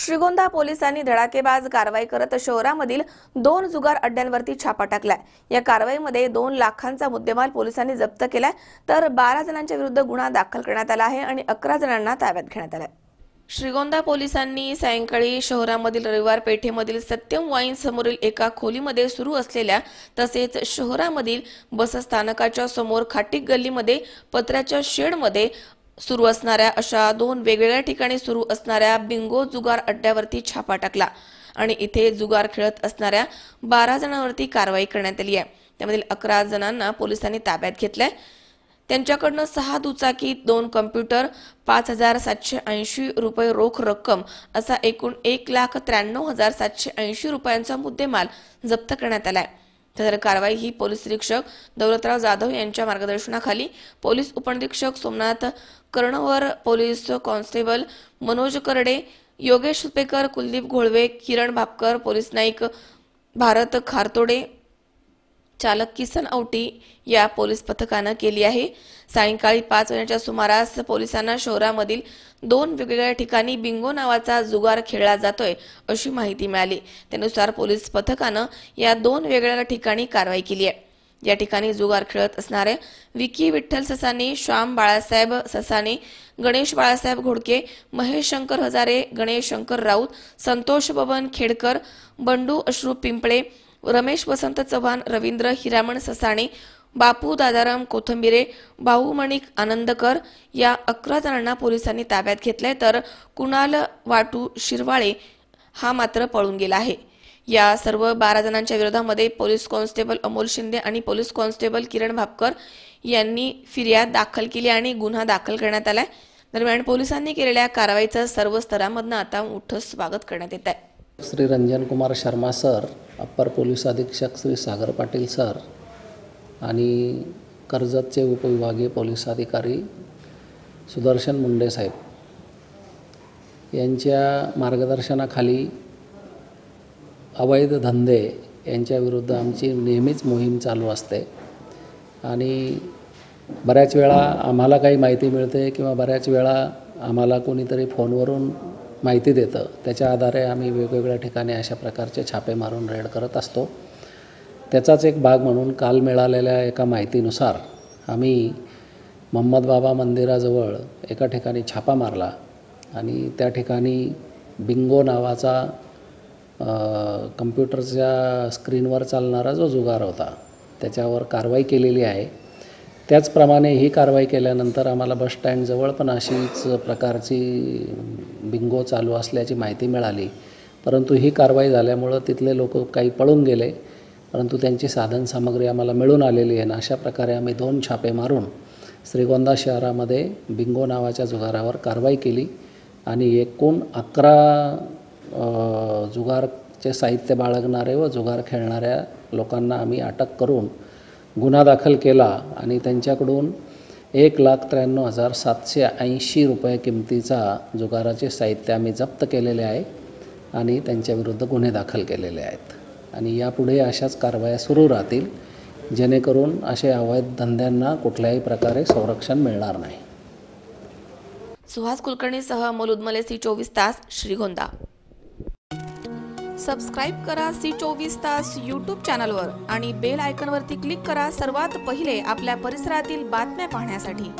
श्रीगोंदा पोलिसांनी धडाकेबाज कारवाई करत शहरामधील दोन जुगार अड्ड्यांवरती छापा टाकलाय. या कारवाईमध्ये दोन लाखांचा मुद्देमाल पोलिसांनी जप्त केलाय. तर बारा जणांच्या विरुद्ध गुन्हा दाखल करण्यात आला आहे आणि अकरा जणांना ताब्यात घेण्यात आलाय. श्रीगोंदा पोलिसांनी सायंकाळी शहरामधील रविवार पेठेमधील सत्यम वाईन समोरील एका खोलीमध्ये सुरू असलेल्या तसेच शहरामधील बसस्थानकाच्या समोर खाटीक गल्लीमध्ये पत्र्याच्या शेडमध्ये सुरू असणाऱ्या अशा दोन वेगवेगळ्या ठिकाणी सुरू असणाऱ्या बिंगो जुगार अड्ड्यावरती छापा टाकला. आणि इथे जुगार खेळत असणाऱ्या बारा जणांवरती कारवाई करण्यात आली आहे. त्यामधील अकरा जणांना पोलिसांनी ताब्यात घेतलंय. त्यांच्याकडनं सहा दुचाकी दोन कम्प्युटर पाच हजार सातशे ऐंशी रुपये रोख रक्कम असा एकूण एक लाख त्र्याण्णव हजार सातशे ऐंशी रुपयांचा मुद्देमाल जप्त करण्यात आलाय. त्यानंतर कारवाई ही पोलीस निरीक्षक दौलतराव जाधव यांच्या मार्गदर्शनाखाली पोलीस उपनिरीक्षक Somnath Karnavar police constable Manoj Karde Yogesh Supekar Kuldeep Gholve Kiran Bhapkar police Naik Bharat Khartode चालक किसन औटी या पोलीस पथकानं केली आहे. सायंकाळी पाच वाजण्याच्या सुमारास पोलिसांना शहरामधील दोन वेगवेगळ्या ठिकाणी बिंगो नावाचा जुगार खेळला जातोय अशी माहिती मिळाली. त्यानुसार पोलीस पथकानं या दोन वेगवेगळ्या ठिकाणी कारवाई केली आहे. या ठिकाणी जुगार खेळत असणारे विकी विठ्ठल ससाने श्याम बाळासाहेब ससाने गणेश बाळासाहेब घोडके महेश शंकर हजारे गणेश शंकर राऊत संतोष बबन खेडकर बंडू अश्रू पिंपळे रमेश वसंत चव्हाण रवींद्र हिरामण ससाणे बापू दादाराम कोथंबिरे भाऊ मणिक आनंदकर या अकरा जणांना पोलिसांनी ताब्यात घेतलंय. तर कुणाल वाटू शिरवाळे हा मात्र पळून गेला आहे. या सर्व बारा जणांच्या विरोधामध्ये पोलीस कॉन्स्टेबल अमोल शिंदे आणि पोलीस कॉन्स्टेबल किरण भापकर यांनी फिर्याद दाखल केली आणि गुन्हा दाखल करण्यात आलाय. दरम्यान पोलिसांनी केलेल्या कारवाईचं सर्व स्तरांमधनं आता मोठं स्वागत करण्यात येत आहे. Shri Ranjan Kumar Sharma sir upper police अधीक्षक श्री सागर पाटील सर आणि कर्जतचे उपविभागीय पोलीस अधिकारी सुदर्शन मुंडे साहेब. यांच्या मार्गदर्शनाखाली अवैध धंदे यांच्याविरुद्ध आमची नेहमीच मोहीम चालू असते. आणि बऱ्याच वेळा आम्हाला काही माहिती मिळते किंवा बऱ्याच वेळा आम्हाला कोणीतरी फोनवरून माहिती देतं. त्याच्या आधारे आम्ही वेगवेगळ्या ठिकाणी अशा प्रकारचे छापे मारून रेड करत असतो. त्याचाच एक भाग म्हणून काल मिळालेल्या एका माहितीनुसार आम्ही मोहम्मद बाबा मंदिराजवळ एका ठिकाणी छापा मारला आणि त्या ठिकाणी बिंगो नावाचा कम्प्युटरच्या स्क्रीनवर चालणारा जो जुगार होता त्याच्यावर कारवाई केलेली आहे. त्याचप्रमाणे ही कारवाई केल्यानंतर आम्हाला बस स्टँडजवळ पण अशीच प्रकारची बिंगो चालू असल्याची माहिती मिळाली. परंतु ही कारवाई झाल्यामुळं तिथले लोक काही पळून गेले. परंतु त्यांची साधनसामग्री आम्हाला मिळून आलेली आहे अशा प्रकारे आम्ही दोन छापे मारून श्रीगोंदा शहरामध्ये बिंगो नावाच्या जुगारावर कारवाई केली. आणि एकूण अकरा जुगारचे साहित्य बाळगणारे व जुगार खेळणाऱ्या लोकांना आम्ही अटक करून गुन्हा दाखल केला आणि त्यांच्याकडून एक लाख त्र्याण्णव हजार सातशे ऐंशी रुपये किमतीचा जुगाराचे साहित्य आम्ही जप्त केलेले आहे आणि त्यांच्याविरुद्ध गुन्हे दाखल केलेले आहेत. आणि यापुढे अशाच कारवाया सुरू राहतील जेणेकरून असे अवैध धंद्यांना कुठल्याही प्रकारे संरक्षण मिळणार नाही. सुहास कुलकर्णीसह मलुदमले सी चोवीस तास श्रीगोंदा. सबस्क्राईब करा सी चोवीस तास यूट्यूब चॅनलवर आणि बेल आयकनवरती क्लिक करा सर्वात पहिले आपल्या परिसरातील बातम्या पाहण्यासाठी.